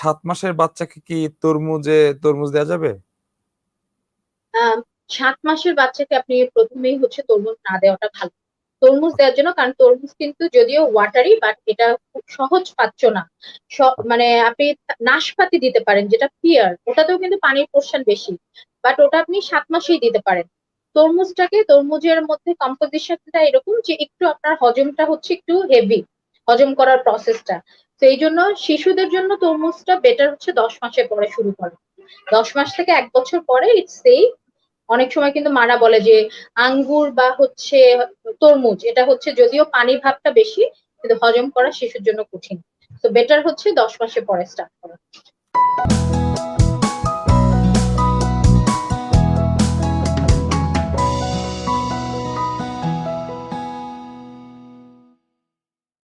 সাত মাসের বাচ্চাকে কি তরমুজে, তরমুজ দেওয়া যাবে? সাত মাসের বাচ্চাকে আপনি প্রথমেই হচ্ছে তরমুজ না দেওয়াটা ভালো। তরমুজ দেওয়ার জন্য, কারণ তরমুজ কিন্তু যদিও ওয়াটারি বাট এটা খুব সহজ পাচ্ছ না। মানে আপনি নাশপাতি দিতে পারেন, যেটা পিয়ার, ওটাতেও কিন্তু পানির পোর্শন বেশি বাট ওটা আপনি সাত মাসেই দিতে পারেন। তরমুজটাকে, তরমুজের মধ্যে কম্পোজিশনটা এরকম যে একটু আপনার হজমটা হচ্ছে একটু হেভি হজম করার প্রসেসটা তো এই জন্য শিশুদের জন্য তরমুজটা বেটার হচ্ছে দশ মাসের পরে শুরু করে। দশ মাস থেকে এক বছর পরে ইটস অনেক সময় কিন্তু মারা বলে যে আঙ্গুর বা হচ্ছে তরমুজ, এটা হচ্ছে যদিও পানি ভাবটা বেশি, কিন্তু হজম করা শিশুর জন্য কঠিন। তো বেটার হচ্ছে দশ মাসে পরে স্টার্ট করা।